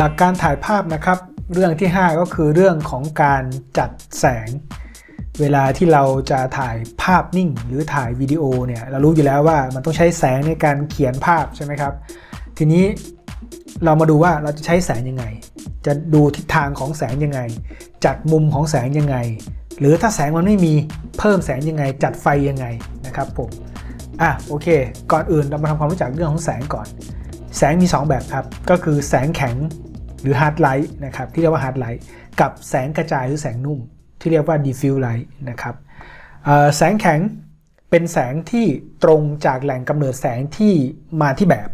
หลักการถ่ายภาพนะครับ เรื่องที่ 5 ก็คือเรื่องของการจัดแสง เวลาที่เราจะถ่ายภาพนิ่ง หรือถ่ายวิดีโอเนี่ยเรารู้อยู่แล้วว่ามันต้องใช้แสงในการเขียนภาพใช่ไหมครับ ทีนี้เรามาดูว่าเราจะใช้แสงยังไง จะดูทิศทางของแสงยังไง จัดมุมของแสงยังไง หรือถ้าแสงมันไม่มีเพิ่มแสงยังไง จัดไฟยังไงนะครับผมอะโอเค ก่อนอื่นเรามาทำความรู้จักเรื่องของแสงก่อน แสงมี 2 แบบครับ ก็คือแสงแข็ง หรือ hard light นะครับที่เรียกว่า hard light กับแสงกระจายหรือแสงนุ่ม ที่เรียกว่า diffuse light นะครับแสงแข็งเป็นแสงที่ตรงจากแหล่งกำเนิดแสงที่มาที่แบบ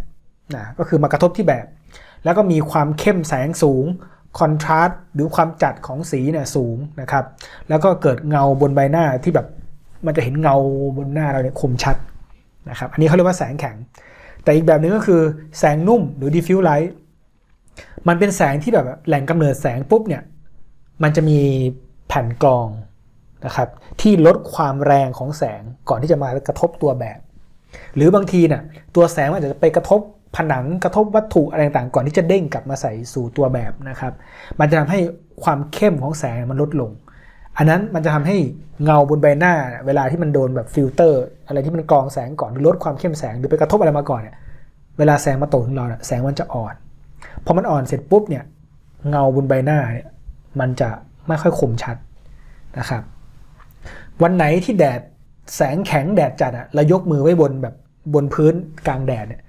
นะก็คือมากระทบที่แบบ แล้วก็มีความเข้มแสงสูงคอนทราสต์หรือความจัดของสีเนี่ยสูงนะครับแล้วก็เกิดเงาบนใบหน้าที่แบบมันจะเห็นเงาบนหน้าเราเนี่ยคมชัดนะครับอันนี้เขาเรียกว่าแสงแข็ง แต่อีกแบบหนึงก็คือแสงนุ่มหรือ diffuse light มันเป็นแสงที่แบบแหล่งกำเนิดแสงปุ๊บเนี่ยมันจะมีแผ่นกรองนะครับที่ลดความแรงของแสงก่อนที่จะมากระทบตัวแบบ หรือบางทีเนี่ยตัวแสงมันอาจจะไปกระทบผนังกระทบวัตถุอะไรต่างๆก่อนที่จะเด้งกลับมาใส่สู่ตัวแบบนะครับ มันจะทำให้ความเข้มของแสงมันลดลง อันนั้นมันจะทำให้เงาบนใบหน้า เวลาที่มันโดนแบบฟิลเตอร์ อะไรที่มันกรองแสงก่อนหรือลดความเข้มแสงหรือไปกระทบอะไรมาก่อนเนี่ยเวลาแสงมาตกถึงเราเนี่ยแสงมันจะอ่อน พอมันอ่อนเสร็จปุ๊บเนี่ยเงาบนใบหน้าเนี่ยมันจะไม่ค่อยคมชัดนะครับ วันไหนที่แดดแสงแข็งแดดจัดอะเรายกมือไว้บนแบบบนพื้นกลางแดดเนี่ย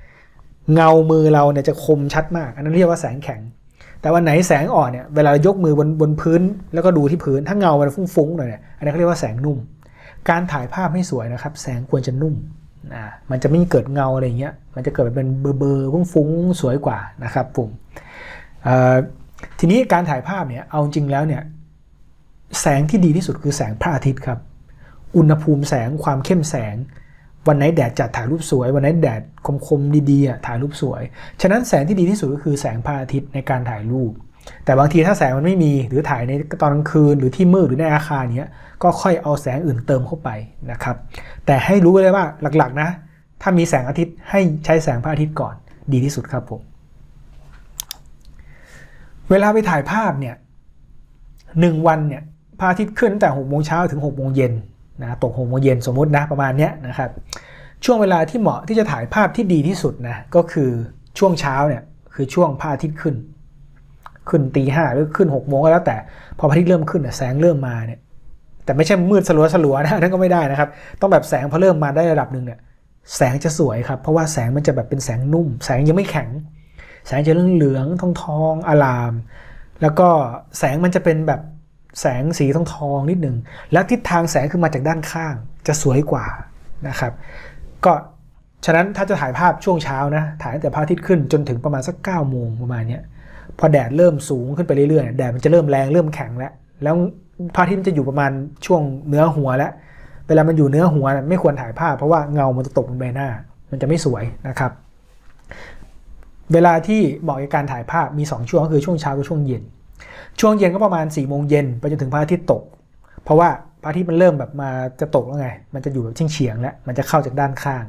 เงามือเราเนี่ยจะคมชัดมาก อันนั้นเรียกว่าแสงแข็ง แต่วันไหนแสงอ่อนเนี่ยเวลาเรายกมือบนบนพื้น แล้วก็ดูที่พื้นถ้าเงามันฟุ้งๆหน่อยเนี่ยอันนี้เขาเรียกว่าแสงนุ่ม การถ่ายภาพให้สวยนะครับ แสงควรจะนุ่ม อ่ามันจะไม่เกิดเงาอะไรเงี้ยมันจะเกิดเป็นเบอร์เบอร์ฟุ้งๆสวยกว่านะครับผมทีนี้การถ่ายภาพเนี่ยเอาจริงแล้วเนี่ยแสงที่ดีที่สุดคือแสงพระอาทิตย์ครับ อุณหภูมิแสงความเข้มแสง วันไหนแดดจัดถ่ายรูปสวย วันไหนแดดคมๆดีๆถ่ายรูปสวย ฉะนั้นแสงที่ดีที่สุดก็คือแสงพระอาทิตย์ในการถ่ายรูป แต่บางทีถ้าแสงมันไม่มีหรือถ่ายในตอนกลางคืนหรือที่มืดหรือในอาคารเนี้ยก็ค่อยเอาแสงอื่นเติมเข้าไปนะครับ แต่ให้รู้ไว้เลยว่าหลักๆนะ ถ้ามีแสงอาทิตย์ให้ใช้แสงพระอาทิตย์ก่อนดีที่สุดครับผม เวลาไปถ่ายภาพเนี่ยหนึ่งวันเนี่ยพระอาทิตย์ขึ้นตั้งแต่หกโมงเช้าถึงหกโมงเย็นนะตกหกโมงเย็นสมมตินะประมาณเนี้ยนะครับ ช่วงเวลาที่เหมาะที่จะถ่ายภาพที่ดีที่สุดนะก็คือช่วงเช้าเนี่ยคือช่วงพระอาทิตย์ขึ้น ขึ้นตีห้าหรือขึ้นหกโมงก็แล้วแต่ พอพระอาทิตย์เริ่มขึ้นแสงเริ่มมาเนี่ยแต่ไม่ใช่มืดสลัวสลัวๆนะนั่นก็ไม่ได้นะครับ ต้องแบบแสงพอเริ่มมาได้ระดับหนึ่งเนี่ยแสงจะสวยครับ เพราะว่าแสงมันจะแบบเป็นแสงนุ่ม แสงยังไม่แข็ง แสงจะเหลืองทองทองๆอลาม แล้วก็แสงมันจะเป็นแบบแสงสีทองทองนิดหนึ่งแล้วทิศทางแสงคือมาจากด้านข้างจะสวยกว่านะครับ ก็ ฉะนั้นถ้าจะถ่ายภาพช่วงเช้านะ ถ่ายตั้งแต่พระอาทิตย์ขึ้นจนถึงประมาณสัก9ก้าโมงประมาณนี้พอแดดเริ่มสูงขึ้นไปเรื่อยๆแดดมันจะเริ่มแรงเริ่มแข็งแล้ว แล้วพระอาทิตย์มันจะอยู่ประมาณช่วงเนื้อหัวแล้ว เวลามันอยู่เนื้อหัวน่ะไม่ควรถ่ายภาพ เพราะว่าเงามันจะตกบนใบหน้า มันจะไม่สวยนะครับ เวลาที่เหมาะกับการถ่ายภาพมี 2 ช่วงก็คือช่วงเช้ากับช่วงเย็น ช่วงเย็นก็ประมาณ4ี่โมงเย็นไปจนถึงพระอาทิตย์ตก เพราะว่าพระอาทิตย์มันเริ่มแบบมาจะตกแล้วไง มันจะอยู่แบบเฉียงๆแล้ว มันจะเข้าจากด้านข้าง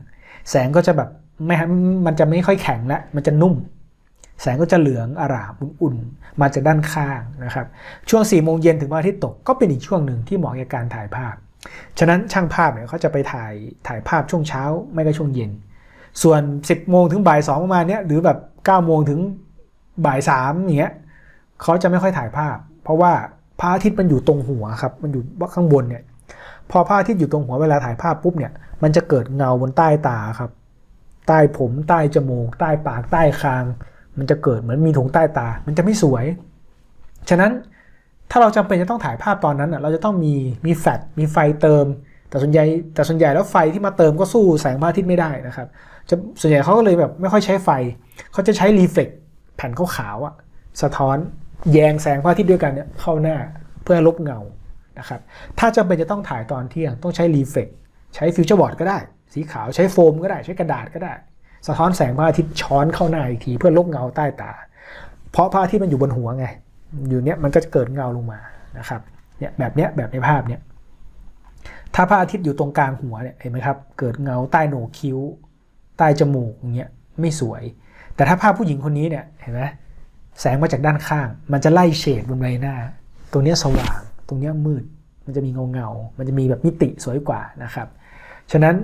แสงก็จะแบบไม่มันจะไม่ค่อยแข็งแล้วมันจะนุ่ม แสงก็จะเหลืองอรามอุ่นๆมาจากด้านข้างนะครับ ช่วง4ี่โมงเย็นถึงพระอาทิตย์ตกก็เป็นอีกช่วงหนึ่งที่เหมาะกับการถ่ายภาพ ฉะนั้นช่างภาพเนี่ยเขาจะไปถ่ายถ่ายภาพช่วงเช้าไม่ก็ช่วงเย็น ส่วน 10โมงถึงบ่ายสองประมาณเนี้ยหรือแบบ9โมงถึงบ่ายสามอย่างเงี้ยเขาจะไม่ค่อยถ่ายภาพ เพราะว่าพระอาทิตย์มันอยู่ตรงหัวครับมันอยู่ข้างบนเนี่ยพอพระอาทิตย์อยู่ตรงหัวเวลาถ่ายภาพปุ๊บเนี่ย มันจะเกิดเงาบนใต้ตาครับ ใต้ผมใต้จมูก ใต้ปากใต้คาง มันจะเกิดเหมือนมีถุงใต้ตา มันจะไม่สวย ฉะนั้นถ้าเราจำเป็นจะต้องถ่ายภาพตอนนั้นอะเราจะต้องมีมีแฟลชมีไฟเติม แต่ส่วนใหญ่แต่ส่วนใหญ่แล้วไฟที่มาเติมก็สู้แสงพระอาทิตย์ไม่ได้นะครับจะส่วนใหญ่เขาก็เลยแบบไม่ค่อยใช้ไฟเขาจะใช้รีเฟกแผ่นขาวๆอะสะท้อนแยงแสงพระอาทิตย์ด้วยกันเนี่ยเข้าหน้าเพื่อลบเงานะครับถ้าจำเป็นจะต้องถ่ายตอนเที่ยงต้องใช้รีเฟก ใช้ฟิวเจอร์บอร์ดก็ได้ สีขาวใช้โฟมก็ได้ใช้กระดาษก็ได้ สะท้อนแสงพระอาทิตย์ช้อนเข้าหน้าอีกทีเพื่อลบเงาใต้ตา เพราะพระอาทิตย์มันอยู่บนหัวไง อยู่เนี้ยมันก็จะเกิดเงาลงมานะครับเนี่ยแบบเนี้ยแบบในภาพเนี้ยถ้าพระอาทิตย์อยู่ตรงกลางหัวเนี่ยเห็นไหมครับเกิดเงาใต้โหนกคิ้ว ใต้จมูกอย่างเงี้ยไม่สวย แต่ถ้าภาพผู้หญิงคนนี้เนี่ยเห็นไหมแสงมาจากด้านข้าง มันจะไล่เฉดบนใบหน้า ตรงเนี้ยสว่าง ตรงเนี้ยมืด มันจะมีเงาเงา มันจะมีแบบมิติสวยกว่านะครับ ฉะนั้น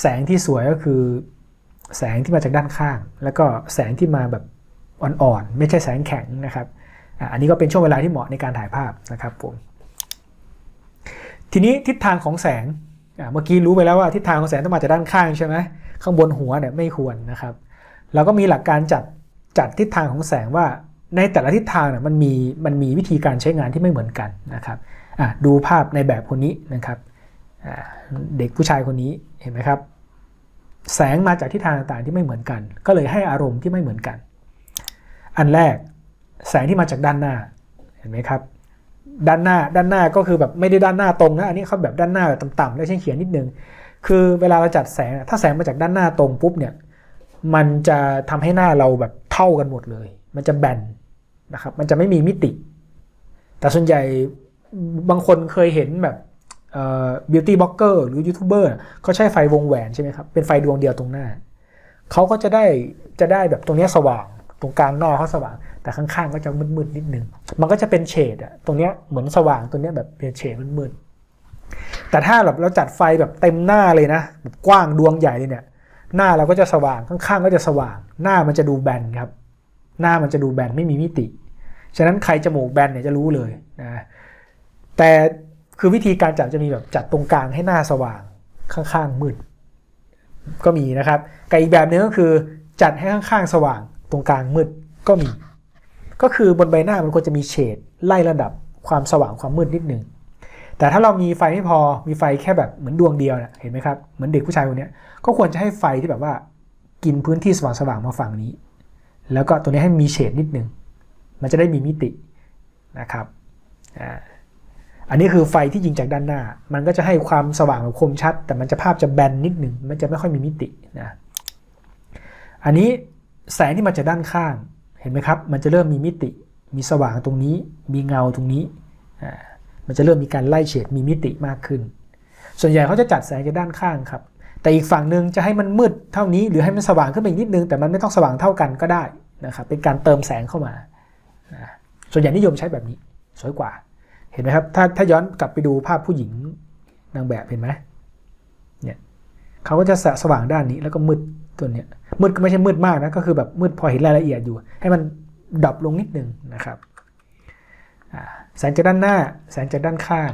แสงที่สวยก็คือ แสงที่มาจากด้านข้าง แล้วก็แสงที่มาแบบอ่อนๆ ไม่ใช่แสงแข็งนะครับ อันนี้ก็เป็นช่วงเวลาที่เหมาะในการถ่ายภาพนะครับผม ทีนี้ทิศทางของแสง เมื่อกี้รู้ไปแล้วว่าทิศทางของแสงต้องมาจากด้านข้างใช่ไหมข้างบนหัวเนี่ยไม่ควรนะครับ เราก็มีหลักการจัดจัดทิศทางของแสงว่าในแต่ละทิศทางเนี่ยมันมีมันมีวิธีการใช้งานที่ไม่เหมือนกันนะครับ ดูภาพในแบบคนนี้นะครับเด็กผู้ชายคนนี้เห็นไหมครับ แสงมาจากทิศทางต่างๆที่ไม่เหมือนกัน ก็เลยให้อารมณ์ที่ไม่เหมือนกัน อันแรกแสงที่มาจากด้านหน้าเห็นไหมครับ ด้านหน้าด้านหน้าก็คือแบบไม่ได้ด้านหน้าตรงนะอันนี้เขาแบบด้านหน้าแบบต่ำๆแล้วเขียนนิดนึงคือเวลาเราจัดแสงถ้าแสงมาจากด้านหน้าตรงปุ๊บเนี่ยมันจะทำให้หน้าเราแบบเท่ากันหมดเลย มันจะแบนนะครับ มันจะไม่มีมิติ แต่ส่วนใหญ่ บางคนเคยเห็นแบบบิวตี้บล็อกเกอร์หรือยูทูบเบอร์เขาใช้ไฟวงแหวนใช่ไหมครับ เป็นไฟดวงเดียวตรงหน้า เขาก็จะได้จะได้แบบตรงเนี้ยสว่าง ตรงกลางหน้าเขาสว่าง แต่ข้างๆก็จะมืดๆนิดนึง มันก็จะเป็นเฉดอะตรงเนี้ยเหมือนสว่างตรงเนี้ยแบบเป็นเฉดมืดๆแต่ถ้าแบบเราจัดไฟแบบเต็มหน้าเลยนะแบบกว้างดวงใหญ่เลยเนี่ยหน้าเราก็จะสว่างข้างๆก็จะสว่าง หน้ามันจะดูแบนครับ หน้ามันจะดูแบนไม่มีมิติ ฉะนั้นใครจมูกแบนเนี่ยจะรู้เลยนะ แต่คือวิธีการจัดจะมีแบบจัดตรงกลางให้หน้าสว่างข้างๆมืดก็มีนะครับกับอีกแบบหนึงก็คือจัดให้ข้างๆสว่างตรงกลางมืดก็มี ก็คือบนใบหน้ามันควรจะมีเฉดไล่ระดับความสว่างความมืดนิดนึงแต่ถ้าเรามีไฟไม่พอมีไฟแค่แบบเหมือนดวงเดียวนะเห็นไหมครับเหมือนเด็กผู้ชายคนนี้ก็ควรจะให้ไฟที่แบบว่ากินพื้นที่สว่างๆมาฝั่งนี้ แล้วก็ตัวนี้ให้มีเฉดนิดนึงมันจะได้มีมิตินะครับอ่า อันนี้คือไฟที่ยิงจากด้านหน้า มันก็จะให้ความสว่างแบบคมชัด แต่มันจะภาพจะแบนนิดหนึ่งมันจะไม่ค่อยมีมิตินะอันนี้แสงที่มาจากด้านข้างเห็นไหมครับ มันจะเริ่มมีมิติ มีสว่างตรงนี้ มีเงาตรงนี้อ่ามันจะเริ่มมีการไล่เฉดมีมิติมากขึ้น ส่วนใหญ่เขาจะจัดแสงจากด้านข้างครับ แต่อีกฝั่งหนึ่งจะให้มันมืดเท่านี้ หรือให้มันสว่างขึ้นไปอีกนิดนึง แต่มันไม่ต้องสว่างเท่ากันก็ได้นะครับ เป็นการเติมแสงเข้ามา ส่วนใหญ่นิยมใช้แบบนี้ สวยกว่า เห็นไหมครับ ถ้าถ้าย้อนกลับไปดูภาพผู้หญิงนางแบบเห็นไหมเนี่ยเขาก็จะสสว่างด้านนี้แล้วก็มืดตัวเนี้ยมืดก็ไม่ใช่มืดมากนะก็คือแบบมืดพอเห็นรายละเอียดอยู่ ให้มันดับลงนิดนึงนะครับแสงจากด้านหน้า แสงจากด้านข้าง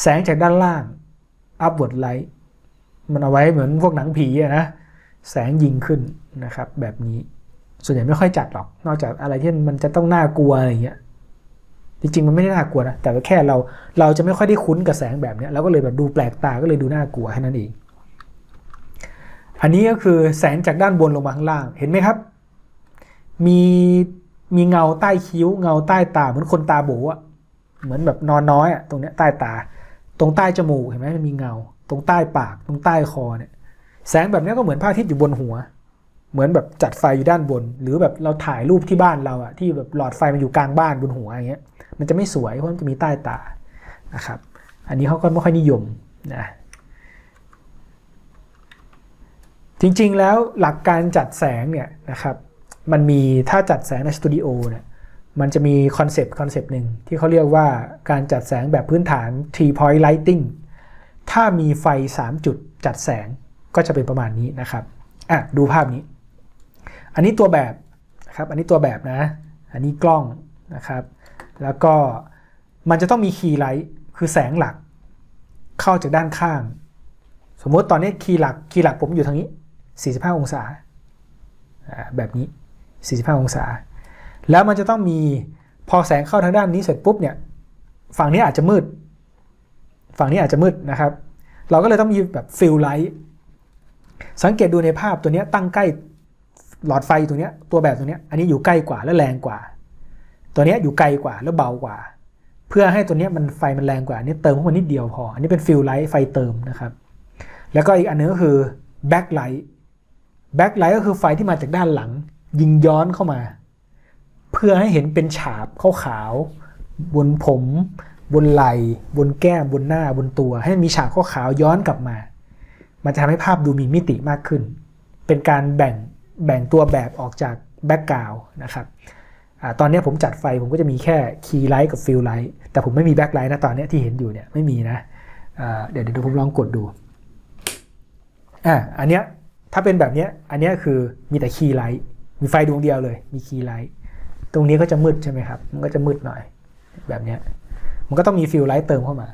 แสงจากด้านล่าง upward light มันเอาไว้เหมือนพวกหนังผีอะนะแสงยิงขึ้นนะครับ แบบนี้ส่วนใหญ่ไม่ค่อยจัดหรอก นอกจากอะไรที่มันจะต้องน่ากลัวอะไรอย่างเงี้ย จริงๆ มันไม่ได้น่ากลัวนะ แต่แค่เราเราจะไม่ค่อยได้คุ้นกับแสงแบบนี้เราก็เลยแบบดูแปลกตาก็เลยดูน่ากลัวแค่นั้นเอง อันนี้ก็คือแสงจากด้านบนลงมาข้างล่างเห็นไหมครับ มีมีเงาใต้คิ้ว เงาใต้ตาเหมือนคนตาโบอะเหมือนแบบนอนน้อยอะตรงเนี้ยใต้ตา ตรงใต้จมูกเห็นไหมมันมีเงา ตรงใต้ปาก ตรงใต้คอเนี่ยแสงแบบนี้ก็เหมือนพระอาทิตย์อยู่บนหัว เหมือนแบบจัดไฟอยู่ด้านบน หรือแบบเราถ่ายรูปที่บ้านเราอะที่แบบหลอดไฟมันอยู่กลางบ้านบนหัวอย่างเงี้ย มันจะไม่สวยเพราะมันจะมีใต้ตานะครับ อันนี้เขาก็ไม่ค่อยนิยมนะจริงๆแล้วหลักการจัดแสงเนี่ยนะครับมันมีถ้าจัดแสงในสตูดิโอเนี่ยมันจะมีคอนเซปต์คอนเซปต์หนึ่งที่เขาเรียกว่าการจัดแสงแบบพื้นฐาน three point lighting ถ้ามีไฟ 3 จุดจัดแสงก็จะเป็นประมาณนี้นะครับอะดูภาพนี้ อันนี้ตัวแบบนะครับอันนี้ตัวแบบนะ อันนี้กล้องนะครับ แล้วก็มันจะต้องมีคีย์ไลท์คือแสงหลัก เข้าจากด้านข้าง สมมติตอนนี้คีย์หลักคีย์หลักผมอยู่ทางนี้ 45 องศาแบบนี้ 45 องศา แล้วมันจะต้องมีพอแสงเข้าทางด้านนี้เสร็จปุ๊บเนี่ยฝั่งนี้อาจจะมืด ฝั่งนี้อาจจะมืดนะครับ เราก็เลยต้องมีแบบฟิลไลท์สังเกตดูในภาพตัวนี้ตั้งใกล้หลอดไฟตัวนี้ตัวแบบตัวนี้อันนี้อยู่ใกล้กว่าและแรงกว่า ตัวนี้อยู่ไกลกว่าแล้วเบากว่า เพื่อให้ตัวนี้มันไฟมันแรงกว่าอันนี้เติมเข้ามานิดเดียวพอ อันนี้เป็นฟิลไลท์ไฟเติมนะครับ แล้วก็อีกอันนึงก็คือแบ็คไลท์แบ็คไลท์ก็คือไฟที่มาจากด้านหลัง ยิงย้อนเข้ามา เพื่อให้เห็นเป็นฉาบขาวๆบนผม บนไหล่บนแก้มบนหน้าบนตัว ให้มีฉากขาวๆย้อนกลับมา มันจะทำให้ภาพดูมีมิติมากขึ้น เป็นการแบ่งแบ่งตัวแบบออกจากแบ็กกราวนะครับ ตอนนี้ผมจัดไฟผมก็จะมีแค่คีย์ไลท์กับฟิลไลท์แต่ผมไม่มีแบ็คไลท์นะตอนนี้ที่เห็นอยู่เนี่ยไม่มีนะเดี๋ยวเดี๋ยวผมลองกดดูอ่าอันเนี้ยถ้าเป็นแบบเนี้ยอันเนี้ยคือมีแต่คีย์ไลท์มีไฟดวงเดียวเลย มีคีย์ไลท์ตรงนี้ก็จะมืดใช่ไหมครับ มันก็จะมืดหน่อย แบบเนี้ยมันก็ต้องมีฟิลไลท์เติมเข้ามา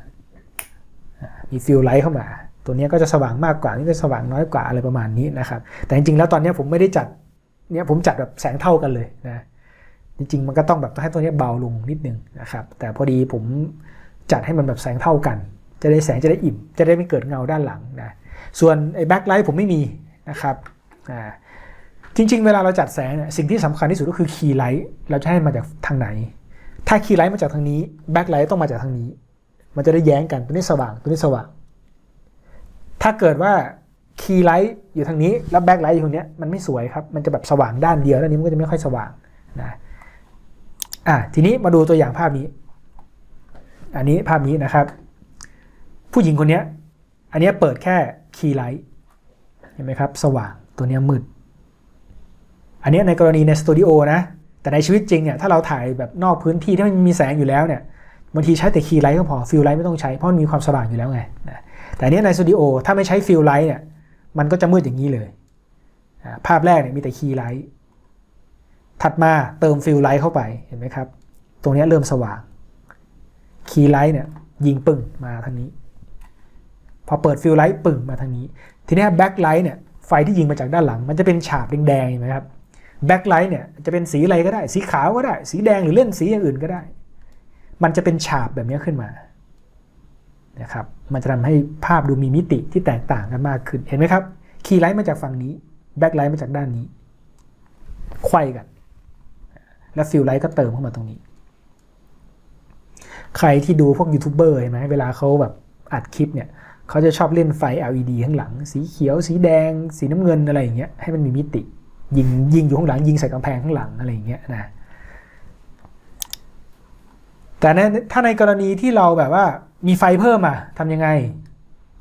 มีฟิลไลท์เข้ามา ตัวเนี้ยก็จะสว่างมากกว่า นี่จะสว่างน้อยกว่าอะไรประมาณนี้นะครับ แต่จริงๆแล้วตอนนี้ผมไม่ได้จัด เนี่ยผมจัดแบบแสงเท่ากันเลยนะ จริงๆ มันก็ต้องแบบให้ตัวนี้เบาลงนิดนึงนะครับ แต่พอดีผมจัดให้มันแบบแสงเท่ากัน จะได้แสงจะได้อิ่ม จะได้ไม่เกิดเงาด้านหลังนะ ส่วนไอ้แบ็คไลท์ผมไม่มีนะครับอ่าจริง ๆ เวลาเราจัดแสงเนี่ยสิ่งที่สำคัญที่สุดก็คือคีย์ไลท์เราจะให้มาจากทางไหน ถ้าคีย์ไลท์มาจากทางนี้แบ็คไลท์ต้องมาจากทางนี้ มันจะได้แย้งกันตัวนี้สว่างตัวนี้สว่าง ถ้าเกิดว่าคีย์ไลท์อยู่ทางนี้แล้วแบ็คไลท์อยู่ทางเนี้ยมันไม่สวยครับ มันจะแบบสว่างด้านเดียวด้านนี้มันก็จะไม่ค่อยสว่างนะ อะทีนี้มาดูตัวอย่างภาพนี้ อันนี้ภาพนี้นะครับ ผู้หญิงคนนี้อันนี้เปิดแค่คีย์ไลท์เห็นไหมครับ สว่างตัวนี้มืด อันนี้ในกรณีในสตูดิโอนะ แต่ในชีวิตจริงเนี่ยถ้าเราถ่ายแบบนอกพื้นที่ที่มันมีแสงอยู่แล้วเนี่ยบางทีใช้แต่คีย์ไลท์ก็พอฟิลไลท์ไม่ต้องใช้เพราะมันมีความสว่างอยู่แล้วไงนะแต่อันนี้ในสตูดิโอถ้าไม่ใช้ฟิลไลท์เนี่ยมันก็จะมืดอย่างนี้เลย ภาพแรกเนี่ยมีแต่คีย์ไลท์ ถัดมาเติมฟิลไลท์เข้าไปเห็นไหมครับ ตรงนี้เริ่มสว่าง คีย์ไลท์เนี่ยยิงปึ่งมาทางนี้ พอเปิดฟิลไลท์ปึ่งมาทางนี้ ทีนี้แบ็คไลท์เนี่ยไฟที่ยิงมาจากด้านหลัง มันจะเป็นฉาบแดงๆเห็นไหมครับแบ็คไลท์เนี่ยจะเป็นสีอะไรก็ได้ สีขาวก็ได้ สีแดงหรือเล่นสีอย่างอื่นก็ได้ มันจะเป็นฉาบแบบนี้ขึ้นมานะครับมันจะทำให้ภาพดูมีมิติที่แตกต่างกันมากขึ้นเห็นไหมครับคีย์ไลท์มาจากฝั่งนี้แบ็คไลท์มาจากด้านนี้ไขว้กัน แล้วฟิลไลท์ก็เติมเข้ามาตรงนี้ ใครที่ดูพวกยูทูบเบอร์เห็นไหมเวลาเขาแบบอัดคลิปเนี่ยเขาจะชอบเล่นไฟ LED ข้างหลัง สีเขียว สีแดง สีน้ำเงินอะไรอย่างเงี้ยให้มันมีมิติ ยิงยิงอยู่ข้างหลัง ยิงใส่กำแพงข้างหลังอะไรอย่างเงี้ยนะแต่ถ้าในกรณีที่เราแบบว่ามีไฟเพิ่มอะทำยังไง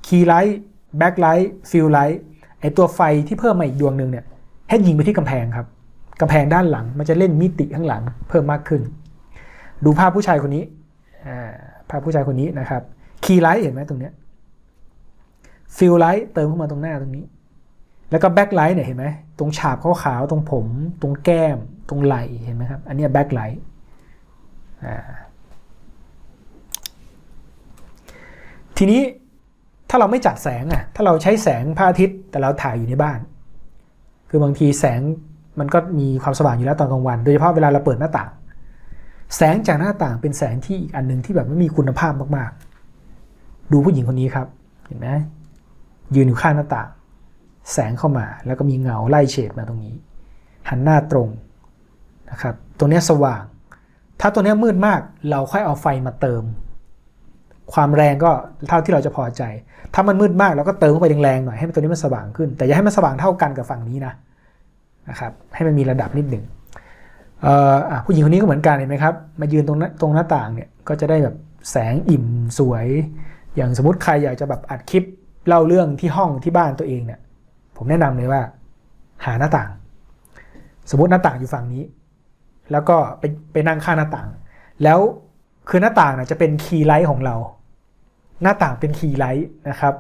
คีย์ไลท์แบ็คไลท์ฟิลไลท์ไอตัวไฟที่เพิ่มมาอีกดวงหนึ่งเนี่ยให้ยิงไปที่กำแพงครับ กำแพงด้านหลัง มันจะเล่นมิติข้างหลังเพิ่มมากขึ้น ดูภาพผู้ชายคนนี้ภาพผู้ชายคนนี้นะครับคีย์ไลท์เห็นไหมตรงเนี้ยฟิลไลท์เติมเข้ามาตรงหน้าตรงนี้ แล้วก็แบ็คไลท์เนี่ยเห็นไหมตรงฉาบขาวๆตรงผม ตรงแก้ม ตรงไหล่เห็นไหมครับ อันนี้แบ็คไลท์ทีนี้ถ้าเราไม่จัดแสงอะถ้าเราใช้แสงพระอาทิตย์แต่เราถ่ายอยู่ในบ้าน คือบางทีแสง มันก็มีความสว่างอยู่แล้วตอนกลางวัน โดยเฉพาะเวลาเราเปิดหน้าต่าง แสงจากหน้าต่างเป็นแสงที่อีกอันหนึ่งที่แบบไม่มีคุณภาพมากๆ ดูผู้หญิงคนนี้ครับ เห็นไหมยืนอยู่ข้างหน้าต่าง แสงเข้ามาแล้วก็มีเงาไล่เฉดมาตรงนี้ หันหน้าตรงนะครับตรงนี้สว่าง ถ้าตัวนี้มืดมากเราค่อยเอาไฟมาเติม ความแรงก็เท่าที่เราจะพอใจ ถ้ามันมืดมากเราก็เติมเข้าไปแรงๆหน่อยให้ตัวนี้มันสว่างขึ้น แต่อย่าให้มันสว่างเท่ากันกับฝั่งนี้นะ นะครับให้มันมีระดับนิดหนึ่งผู้หญิงคนนี้ก็เหมือนกันเห็นไหมครับมายืนตรงตรงหน้าต่างเนี่ยก็จะได้แบบแสงอิ่มสวย อย่างสมมติใครอยากจะแบบอัดคลิปเล่าเรื่องที่ห้องที่บ้านตัวเองเนี่ยผมแนะนำเลยว่า หาหน้าต่าง สมมติหน้าต่างอยู่ฝั่งนี้ แล้วก็ไปไปนั่งข้างหน้าต่าง แล้วคือหน้าต่างนะจะเป็นคีย์ไลท์ของเรา หน้าต่างเป็นคีย์ไลท์นะครับ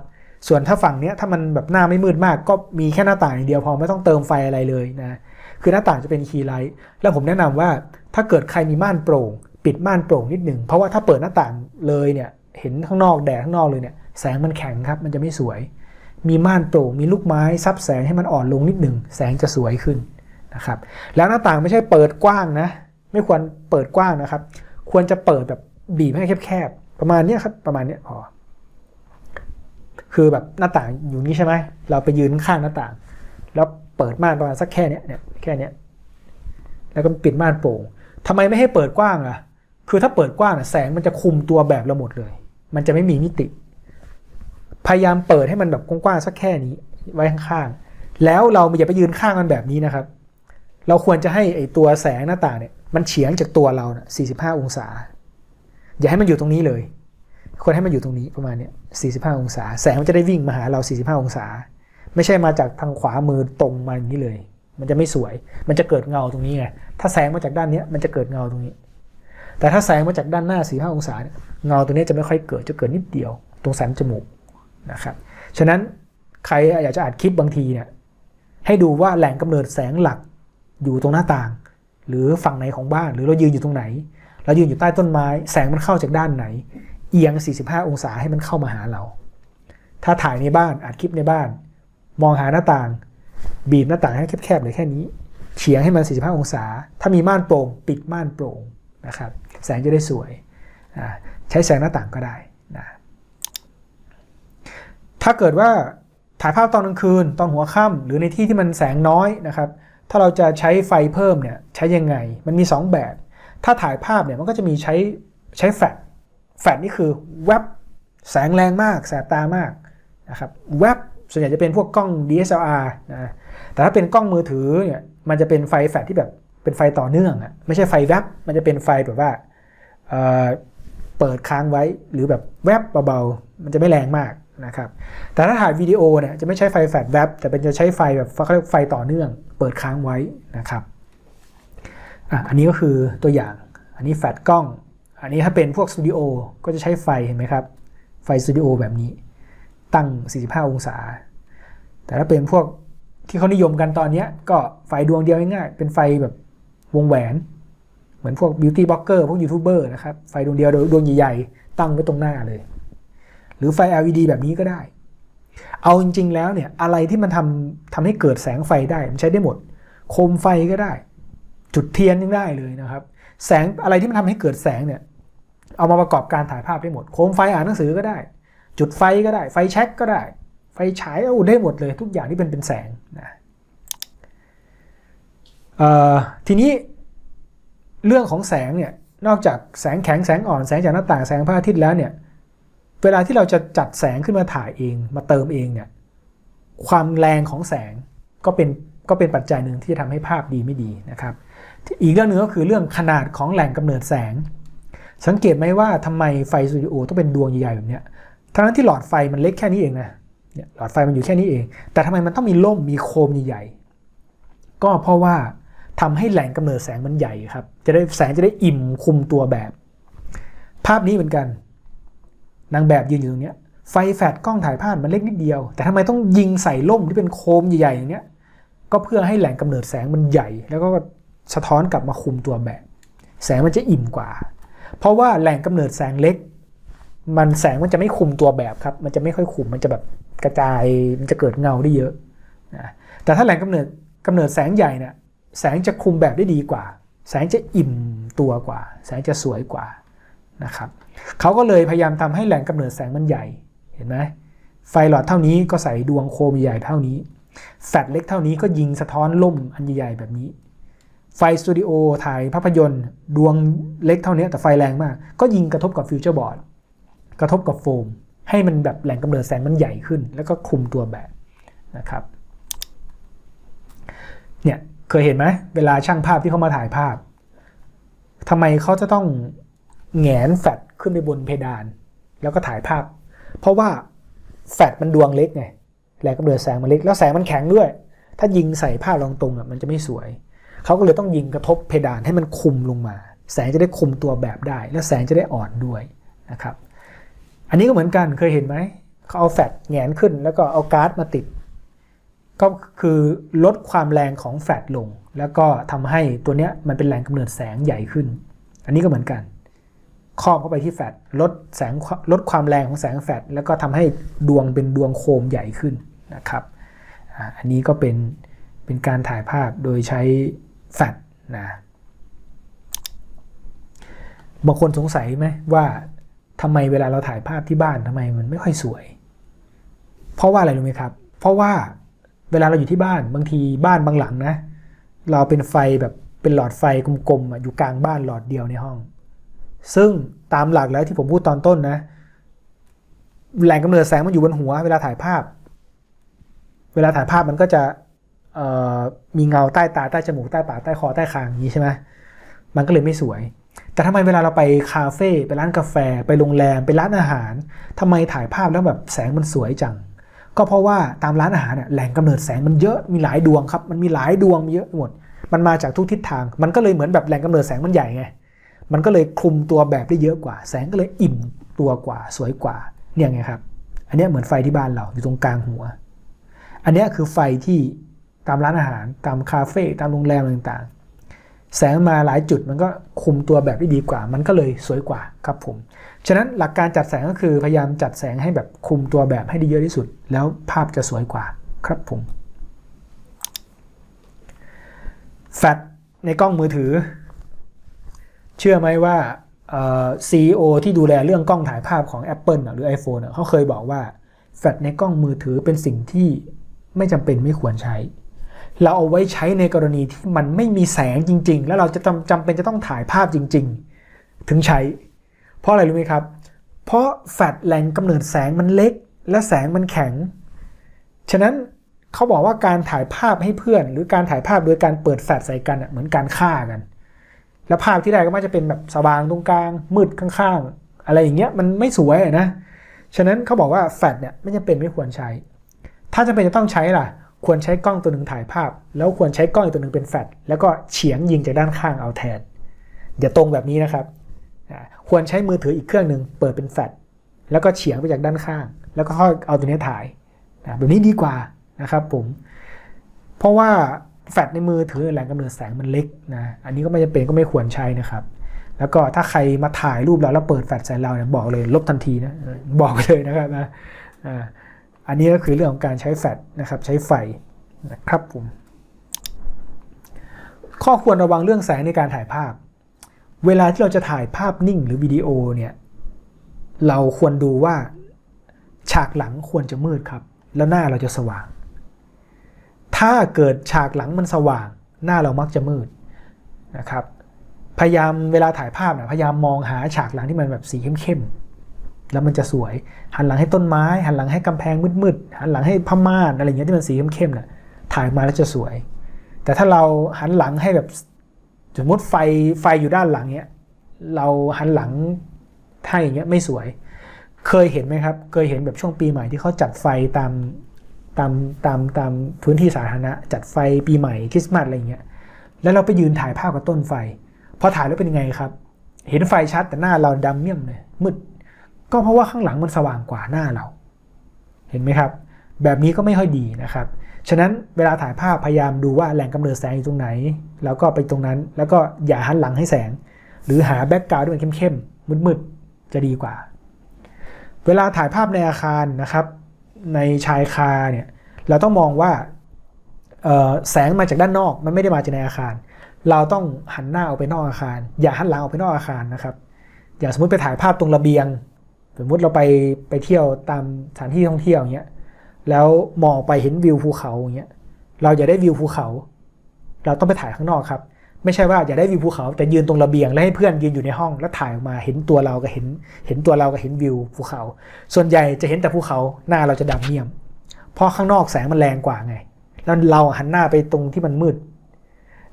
ส่วนถ้าฝั่งนี้ถ้ามันแบบหน้าไม่มืดมาก ก็มีแค่หน้าต่างอย่างเดียวพอไม่ต้องเติมไฟอะไรเลยนะคือหน้าต่างจะเป็นคีย์ไลท์แล้วผมแนะนำว่าถ้าเกิดใครมีม่านโปร่ง ปิดม่านโปร่งนิดหนึ่งเพราะว่าถ้าเปิดหน้าต่างเลยเนี่ยเห็นข้างนอกแดดข้างนอกเลยเนี่ยแสงมันแข็งครับมันจะไม่สวย มีม่านโปร่งมีลูกไม้ซับแสงให้มันอ่อนลงนิดหนึ่งแสงจะสวยขึ้นนะครับแล้วหน้าต่างไม่ใช่เปิดกว้างนะ ไม่ควรเปิดกว้างนะครับ ควรจะเปิดแบบบีบให้แคบๆประมาณนี้ครับประมาณนี้พอ คือแบบหน้าต่างอยู่นี่ใช่ไหมเราไปยืนข้างหน้าต่าง แล้วเปิดม่านประมาณสักแค่เนี้ยเนี่ยแค่เนี้ยแล้วก็ปิดม่านโปร่งทำไมไม่ให้เปิดกว้างอะ คือถ้าเปิดกว้างแสงมันจะคุมตัวแบบเราหมดเลย มันจะไม่มีมิติ พยายามเปิดให้มันแบบกว้างๆสักแค่นี้ไว้ข้างๆ แล้วเราอย่าไปยืนข้างมันแบบนี้นะครับ เราควรจะให้ไอตัวแสงหน้าต่างเนี่ยมันเฉียงจากตัวเราเน่ย45 องศา อย่าให้มันอยู่ตรงนี้เลย ควรให้มันอยู่ตรงนี้ประมาณเนี้ย45 องศา แสงมันจะได้วิ่งมาหาเรา 45 องศา ไม่ใช่มาจากทางขวามือตรงมาอย่างนี้เลย มันจะไม่สวย มันจะเกิดเงาตรงนี้ไง ถ้าแสงมาจากด้านนี้มันจะเกิดเงาตรงนี้ แต่ถ้าแสงมาจากด้านหน้า 4 5 องศาเนี่ยเงาตรงนี้จะไม่ค่อยเกิด จะเกิดนิดเดียว ตรงสันจมูกนะครับ ฉะนั้นใครอยากจะอัดคลิปบางทีเนี่ย ให้ดูว่าแหล่งกำเนิดแสงหลักอยู่ตรงหน้าต่าง หรือฝั่งไหนของบ้าน หรือเรายืนอยู่ตรงไหน เรายืนอยู่ใต้ต้นไม้ แสงมันเข้าจากด้านไหน เอียง 45 องศาให้มันเข้ามาหาเรา ถ้าถ่ายในบ้านอัดคลิปในบ้าน มองหาหน้าต่าง บีบหน้าต่างให้แคบๆเลยแค่นี้เฉียงให้มัน 45 องศา ถ้ามีม่านโปร่ง ปิดม่านโปร่งนะครับ แสงจะได้สวยอ่าใช้แสงหน้าต่างก็ได้นะถ้าเกิดว่าถ่ายภาพตอนกลางคืน ตอนหัวค่ำหรือในที่ที่มันแสงน้อยนะครับ ถ้าเราจะใช้ไฟเพิ่มเนี่ยใช้ยังไง มันมี 2 แบบ ถ้าถ่ายภาพเนี่ยมันก็จะมีใช้ใช้แฟลช แฟลชนี่คือแวบแสงแรงมาก แสบตามากนะครับแวบส่วนใหญ่จะเป็นพวกกล้อง DSLR นะแต่ถ้าเป็นกล้องมือถือเนี่ยมันจะเป็นไฟแฟลชที่แบบเป็นไฟต่อเนื่องอะไม่ใช่ไฟแวบมันจะเป็นไฟแบบว่าเเปิดค้างไว้หรือแบบแวบเบาๆ มันจะไม่แรงมากนะครับแต่ถ้าถ่ายวิดีโอเนี่ยจะไม่ใช้ไฟแฟลชแวบแต่เป็นจะใช้ไฟแบบเขาเรียกไฟต่อเนื่อง เปิดค้างไว้นะครับอะอันนี้ก็คือตัวอย่างอันนี้แฟลชกล้อง อันนี้ถ้าเป็นพวกสตูดิโอก็จะใช้ไฟเห็นไหมครับ ไฟสตูดิโอแบบนี้ ตั้ง 45 องศา แต่ถ้าเป็นพวกที่เขานิยมกันตอนนี้ก็ไฟดวงเดียวง่ายๆเป็นไฟแบบวงแหวน เหมือนพวกบิวตี้บล็อกเกอร์พวกยูทูบเบอร์นะครับ ไฟดวงเดียวดวงใหญ่ๆ ตั้งไว้ตรงหน้าเลย หรือไฟ LED แบบนี้ก็ได้ เอาจริงๆแล้วเนี่ยอะไรที่มันทำทำให้เกิดแสงไฟได้มันใช้ได้หมด โคมไฟก็ได้ จุดเทียนยังได้เลยนะครับ แสงอะไรที่มันทำให้เกิดแสงเนี่ย เอามาประกอบการถ่ายภาพได้หมด โคมไฟอ่านหนังสือก็ได้ จุดไฟก็ได้ ไฟแช็กก็ได้ ไฟฉายเอาได้หมดเลย ทุกอย่างที่เป็นเป็นแสงนะทีนี้เรื่องของแสงเนี่ยนอกจากแสงแข็งแสงอ่อนแสงจากหน้าต่างแสงพระอาทิตย์แล้วเนี่ยเวลาที่เราจะจัดแสงขึ้นมาถ่ายเองมาเติมเองเนี่ยความแรงของแสงก็เป็นก็เป็นปัจจัยหนึ่งที่จะทำให้ภาพดีไม่ดีนะครับ อีกเรื่องหนึ่งก็คือเรื่องขนาดของแหล่งกำเนิดแสง สังเกตไหมว่าทำไมไฟสตูดิโอต้องเป็นดวงใหญ่ๆแบบเนี้ยทั้งนั้นที่หลอดไฟมันเล็กแค่นี้เองนะเนี่ยหลอดไฟมันอยู่แค่นี้เอง แต่ทำไมมันต้องมีล่มมีโคมใหญ่ๆก็เพราะว่าทำให้แหล่งกำเนิดแสงมันใหญ่ครับ จะได้แสงจะได้อิ่มคุมตัวแบบ ภาพนี้เหมือนกัน นางแบบยืนอยู่ตรงเนี้ยไฟแฟลชกล้องถ่ายภาพมันเล็กนิดเดียว แต่ทำไมต้องยิงใส่ล่มที่เป็นโคมใหญ่ๆอย่างเนี้ยก็เพื่อให้แหล่งกำเนิดแสงมันใหญ่ แล้วก็สะท้อนกลับมาคุมตัวแบบ แสงมันจะอิ่มกว่า เพราะว่าแหล่งกำเนิดแสงเล็ก มันแสงมันจะไม่คุมตัวแบบครับ มันจะไม่ค่อยคุม มันจะแบบกระจาย มันจะเกิดเงาได้เยอะนะแต่ถ้าแหล่งกำเนิดกำเนิดแสงใหญ่เนี่ยแสงจะคุมแบบได้ดีกว่า แสงจะอิ่มตัวกว่า แสงจะสวยกว่านะครับเขาก็เลยพยายามทำให้แหล่งกำเนิดแสงมันใหญ่ เห็นไหมไฟหลอดเท่านี้ก็ใส่ดวงโคมใหญ่เท่านี้ แฟลชเล็กเท่านี้ก็ยิงสะท้อนล่มอันใหญ่แบบนี้ ไฟสตูดิโอถ่ายภาพยนตร์ ดวงเล็กเท่านี้แต่ไฟแรงมาก ก็ยิงกระทบกับฟิวเจอร์บอร์ดกระทบกับโฟม ให้มันแบบแหล่งกำเนิดแสงมันใหญ่ขึ้น แล้วก็คุมตัวแบบนะครับเนี่ยเคยเห็นไหมเวลาช่างภาพที่เขามาถ่ายภาพทำไมเขาจะต้องแหงนแฟลชขึ้นไปบนเพดาน แล้วก็ถ่ายภาพ เพราะว่าแฟลชมันดวงเล็กไงแหล่งกำเนิดแสงมันเล็ก แล้วแสงมันแข็งด้วย ถ้ายิงใส่ภาพลงตรงอะมันจะไม่สวย เขาก็เลยต้องยิงกระทบเพดานให้มันคุมลงมา แสงจะได้คุมตัวแบบได้ และแสงจะได้อ่อนด้วยนะครับ อันนี้ก็เหมือนกันเคยเห็นไหมเขาเอาแฟลชแหงนขึ้น แล้วก็เอาการ์ดมาติด ก็คือลดความแรงของแฟลชลง แล้วก็ทำให้ตัวเนี้ยมันเป็นแรงกำเนิดแสงใหญ่ขึ้น อันนี้ก็เหมือนกันครอบเข้าไปที่แฟลชลดแสงลดความแรงของแสงแฟลชแล้วก็ทำให้ดวงเป็นดวงโคมใหญ่ขึ้นนะครับ อันนี้ก็เป็นเป็นการถ่ายภาพโดยใช้ แฟลชนะบางคนสงสัยไหมว่าทำไมเวลาเราถ่ายภาพที่บ้านทำไมมันไม่ค่อยสวย เพราะว่าอะไรรู้ไหมครับ เพราะว่าเวลาเราอยู่ที่บ้านบางทีบ้านบางหลังนะ เราเป็นไฟแบบเป็นหลอดไฟกลมๆอยู่กลางบ้านหลอดเดียวในห้อง ซึ่งตามหลักแล้วที่ผมพูดตอนต้นนะ แหล่งกำเนิดแสงมันอยู่บนหัว เวลาถ่ายภาพ เวลาถ่ายภาพมันก็จะ มีเงาใต้ตาใต้จมูกใต้ปากใต้คอใต้คางอย่างนี้ใช่ไหมมันก็เลยไม่สวย แต่ทำไมเวลาเราไปคาเฟ่ไปร้านกาแฟ ไปโรงแรมไปร้านอาหารทำไมถ่ายภาพแล้วแบบแสงมันสวยจัง ก็เพราะว่าตามร้านอาหารเนี่ยแหล่งกำเนิดแสงมันเยอะมีหลายดวงครับ มันมีหลายดวงเยอะหมด มันมาจากทุกทิศทาง มันก็เลยเหมือนแบบแหล่งกำเนิดแสงมันใหญ่ไงมันก็เลยคลุมตัวแบบได้เยอะกว่า แสงก็เลยอิ่มตัวกว่าสวยกว่าเนี่ยไงครับ อันนี้เหมือนไฟที่บ้านเราอยู่ตรงกลางหัว อันนี้คือไฟที่ ตามร้านอาหาร ตามคาเฟ่ตามโรงแรมต่างๆ แสงมาหลายจุดมันก็คุมตัวแบบได้ดีกว่า มันก็เลยสวยกว่าครับผม ฉะนั้นหลักการจัดแสงก็คือพยายามจัดแสงให้แบบคุมตัวแบบให้ได้เยอะที่สุด แล้วภาพจะสวยกว่าครับผมแฟลชในกล้องมือถือ เชื่อไหมว่าเอ่อที่ดูแลเรื่องกล้องถ่ายภาพของ Apple หรือ iPhone น่ะเขาเคยบอกว่าแฟลชในกล้องมือถือเป็นสิ่งที่ไม่จำเป็นไม่ควรใช้ เราเอาไว้ใช้ในกรณีที่มันไม่มีแสงจริง ๆ แล้วเราจะจำจำเป็นจะต้องถ่ายภาพจริง ๆ ถึงใช้ เพราะอะไรรู้ไหมครับ เพราะแฟลชแหล่งกำเนิดแสงมันเล็ก และแสงมันแข็ง ฉะนั้นเขาบอกว่าการถ่ายภาพให้เพื่อน หรือการถ่ายภาพโดยการเปิดแฟลชใส่กันอะเหมือนการฆ่ากัน แล้วภาพที่ได้ก็มักจะเป็นแบบสว่างตรงกลาง มืดข้างๆ อะไรอย่างเงี้ยมันไม่สวยนะ ฉะนั้นเขาบอกว่าแฟลชเนี่ยไม่จำเป็นไม่ควรใช้ ถ้าจำเป็นจะต้องใช้ล่ะ ควรใช้กล้องตัวหนึ่งถ่ายภาพ แล้วควรใช้กล้องอีกตัวหนึ่งเป็นแฟลชแล้วก็เฉียงยิงจากด้านข้างเอาแทนอย่าตรงแบบนี้นะครับ ควรใช้มือถืออีกเครื่องหนึ่งเปิดเป็นแฟลชแล้วก็เฉียงไปจากด้านข้าง แล้วก็ค่อยเอาตัวนี้ถ่ายแบบนี้ดีกว่านะครับผม เพราะว่าแฟลชในมือถือแหล่งกำเนิดแสงมันเล็กนะ อันนี้ก็ไม่จำเป็นก็ไม่ควรใช้นะครับ แล้วก็ถ้าใครมาถ่ายรูปเราแล้วเปิดแฟลชใส่เราเนี่ยบอกเลยลบทันทีนะบอกเลยนะครับนะ อันนี้ก็คือเรื่องของการใช้แฟลชนะครับใช้ไฟนะครับผมข้อควรระวังเรื่องแสงในการถ่ายภาพ เวลาที่เราจะถ่ายภาพนิ่งหรือวิดีโอเนี่ยเราควรดูว่าฉากหลังควรจะมืดครับ แล้วหน้าเราจะสว่าง ถ้าเกิดฉากหลังมันสว่าง หน้าเรามักจะมืดนะครับ พยายามเวลาถ่ายภาพนะพยายามมองหาฉากหลังที่มันแบบสีเข้มๆ แล้วมันจะสวย หันหลังให้ต้นไม้ หันหลังให้กำแพงมืดๆหันหลังให้ผ้าม่านอะไรอย่างเงี้ยที่มันสีเข้มๆน่ะถ่ายมาแล้วจะสวย แต่ถ้าเราหันหลังให้แบบสมมติไฟไฟอยู่ด้านหลังเนี้ยเราหันหลังให้อย่างเงี้ยไม่สวย เคยเห็นไหมครับ เคยเห็นแบบช่วงปีใหม่ที่เขาจัดไฟตามตามตามตามพื้นที่สาธารณะ จัดไฟปีใหม่คริสต์มาสอะไรเงี้ยแล้วเราไปยืนถ่ายภาพกับต้นไฟพอถ่ายแล้วเป็นไงครับ เห็นไฟชัดแต่หน้าเราดำเมี่ยมเลยมืด ก็เพราะว่าข้างหลังมันสว่างกว่าหน้าเรา เห็นไหมครับ แบบนี้ก็ไม่ค่อยดีนะครับ ฉะนั้นเวลาถ่ายภาพพยายามดูว่าแหล่งกำเนิดแสงอยู่ตรงไหน แล้วก็ไปตรงนั้น แล้วก็อย่าหันหลังให้แสง หรือหาแบ็กกราวด์ที่มันเข้มๆมืดๆจะดีกว่า เวลาถ่ายภาพในอาคารนะครับ ในชายคาเนี่ยเราต้องมองว่าแสงมาจากด้านนอกมันไม่ได้มาจากในอาคาร เราต้องหันหน้าออกไปนอกอาคาร อย่าหันหลังออกไปนอกอาคารนะครับ อย่างสมมติไปถ่ายภาพตรงระเบียง สมมติเราไปไปเที่ยวตามสถานที่ท่องเที่ยวอย่างเงี้ยแล้วมองไปเห็นวิวภูเขาอย่างเงี้ยเราอยากได้วิวภูเขา เราต้องไปถ่ายข้างนอกครับ ไม่ใช่ว่าอยากได้วิวภูเขาแต่ยืนตรงระเบียงแล้วให้เพื่อนยืนอยู่ในห้องแล้วถ่ายออกมาเห็นตัวเราก็เห็น เห็นตัวเราก็เห็นวิวภูเขา ส่วนใหญ่จะเห็นแต่ภูเขาหน้าเราจะดำเมี่ยม เพราะข้างนอกแสงมันแรงกว่าไง แล้วเราหันหน้าไปตรงที่มันมืด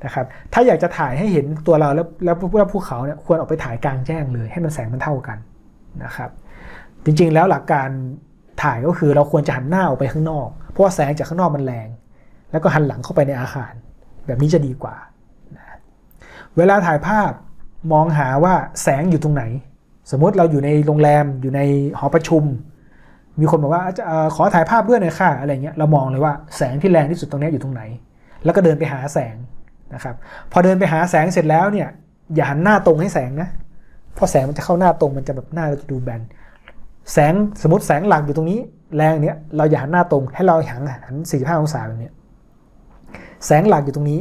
นะครับ ถ้าอยากจะถ่ายให้เห็นตัวเราแล้วแล้วภูเขาเนี่ยควรออกไปถ่ายกลางแจ้งเลย ให้มันแสงมันเท่ากันนะครับ จริงๆ แล้วหลักการถ่ายก็คือเราควรจะหันหน้าออกไปข้างนอก เพราะว่าแสงจากข้างนอกมันแรง แล้วก็หันหลังเข้าไปในอาคาร แบบนี้จะดีกว่านะเวลาถ่ายภาพมองหาว่าแสงอยู่ตรงไหน สมมติเราอยู่ในโรงแรมอยู่ในหอประชุม มีคนบอกว่าจะขอถ่ายภาพด้วยหน่อยค่ะอะไรเงี้ยเรามองเลยว่าแสงที่แรงที่สุดตรงนี้อยู่ตรงไหน แล้วก็เดินไปหาแสงนะครับพอเดินไปหาแสงเสร็จแล้วเนี่ยอย่าหันหน้าตรงให้แสงนะเพราะแสงมันจะเข้าหน้าตรงมันจะแบบหน้าเราจะดูแบน แสงสมมติแสงหลักอยู่ตรงนี้ แรงเนี้ยเราอย่าหันหน้าตรงให้เราหันหันสี่ห้าองศาแบบเนี้ยแสงหลักอยู่ตรงนี้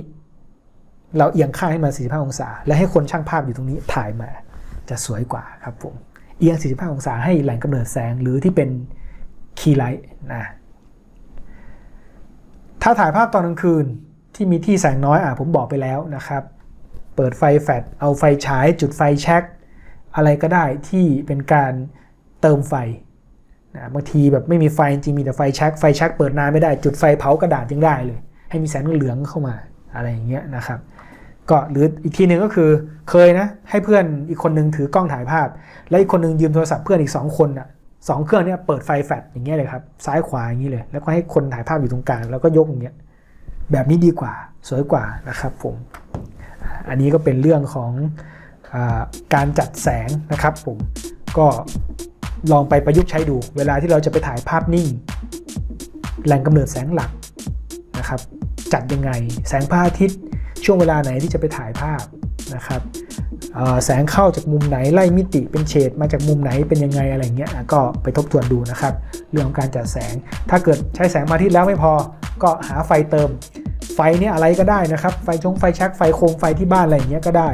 เราเอียงข้างให้มัน45องศา และให้คนช่างภาพอยู่ตรงนี้ถ่ายมาจะสวยกว่าครับผมเอียง 45 องศาให้แหล่งกำเนิดแสงหรือที่เป็นคีย์ไลท์นะถ้าถ่ายภาพตอนกลางคืนที่มีที่แสงน้อยอะผมบอกไปแล้วนะครับ เปิดไฟแฟลชเอาไฟฉายจุดไฟแช็กอะไรก็ได้ที่เป็นการ เติมไฟนะบางทีแบบไม่มีไฟจริงมีแต่ไฟแช็กไฟแช็กเปิดนานไม่ได้จุดไฟเผากระดาษยังได้เลย ให้มีแสงเหลืองเข้ามาอะไรอย่างเงี้ยนะครับก็หรืออีกทีหนึ่งก็คือเคยนะให้เพื่อนอีกคนนึงถือกล้องถ่ายภาพ และอีกคนนึงยืมโทรศัพท์เพื่อนอีก 2 คนอะสองเครื่องเนี่ยเปิดไฟแฟลชอย่างเงี้ยเลยครับซ้ายขวาอย่างนี้เลย แล้วก็ให้คนถ่ายภาพอยู่ตรงกลางแล้วก็ยกอย่างเงี้ยแบบนี้ดีกว่าสวยกว่านะครับผมอันนี้ก็เป็นเรื่องของอการจัดแสงนะครับผมก็ ลองไปประยุกต์ใช้ดู เวลาที่เราจะไปถ่ายภาพนิ่ง แหล่งกำเนิดแสงหลักนะครับ จัดยังไง แสงพระอาทิตย์ ช่วงเวลาไหนที่จะไปถ่ายภาพนะครับแสงเข้าจากมุมไหนไล่มิติเป็นเฉดมาจากมุมไหนเป็นยังไงอะไรเงี้ยก็ไปทบทวนดูนะครับ เรื่องของการจัดแสง ถ้าเกิดใช้แสงพระอาทิตย์แล้วไม่พอ ก็หาไฟเติม ไฟเนี่ยอะไรก็ได้นะครับ ไฟชงไฟชักไฟโคมไฟที่บ้านอะไรเงี้ยก็ได้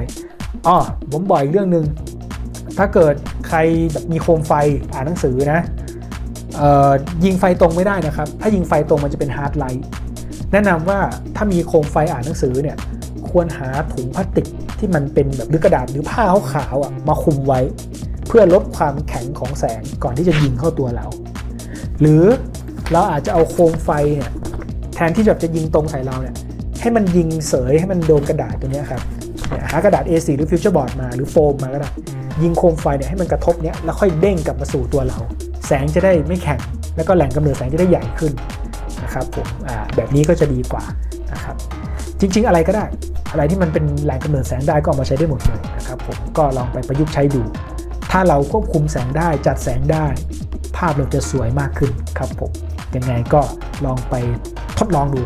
อ๋อผมบอกอีกเรื่องหนึ่ง ถ้าเกิดใครแบบมีโคมไฟอ่านหนังสือนะออยิงไฟตรงไม่ได้นะครับ ถ้ายิงไฟตรงมันจะเป็นฮาร์ดไลท์แนะนำว่าถ้ามีโคมไฟอ่านหนังสือเนี่ยควรหาถุงพลาสติกที่มันเป็นแบบหรือกระดาษหรือผ้าขาวๆอะมาคุมไว้ เพื่อลดความแข็งของแสงก่อนที่จะยิงเข้าตัวเรา หรือเราอาจจะเอาโคมไฟเนี่ยแทนที่แบบจะยิงตรงใส่เราเนี่ยให้มันยิงเสยให้มันโดนกระดาษตัวนี้ครับ หากระดาษ A4 หรือฟิวเจอร์บอร์ดมาหรือโฟมมาก็ได้ยิงโคมไฟเนี่ยให้มันกระทบเนี่ยแล้วค่อยเด้งกลับมาสู่ตัวเรา แสงจะได้ไม่แข็งแล้วก็แหล่งกำเนิดแสงจะได้ใหญ่ขึ้นนะครับผมแบบนี้ก็จะดีกว่านะครับจริง ๆ อะไรก็ได้ อะไรที่มันเป็นแหล่งกำเนิดแสงได้ก็เอามาใช้ได้หมดเลยนะครับผมก็ลองไปประยุกต์ใช้ดู ถ้าเราควบคุมแสงได้จัดแสงได้ ภาพเราจะสวยมากขึ้นครับผมยังไงก็ลองไปทดลองดู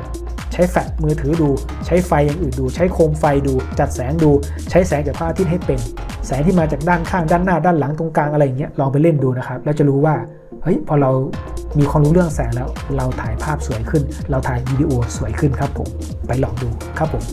ช้แฟลชมือถือดู ใช้ไฟอย่างอื่นดู ใช้โคมไฟดู จัดแสงดู ใช้แสงจากพระอาทิตย์ให้เป็น แสงที่มาจากด้านข้างด้านหน้าด้านหลังตรงกลางอะไรอย่างเงี้ยลองไปเล่นดูนะครับแล้วจะรู้ว่าเฮ้ยพอเรามีความรู้เรื่องแสงแล้ว เราถ่ายภาพสวยขึ้น เราถ่ายวิดีโอสวยขึ้นครับผมไปลองดูครับผม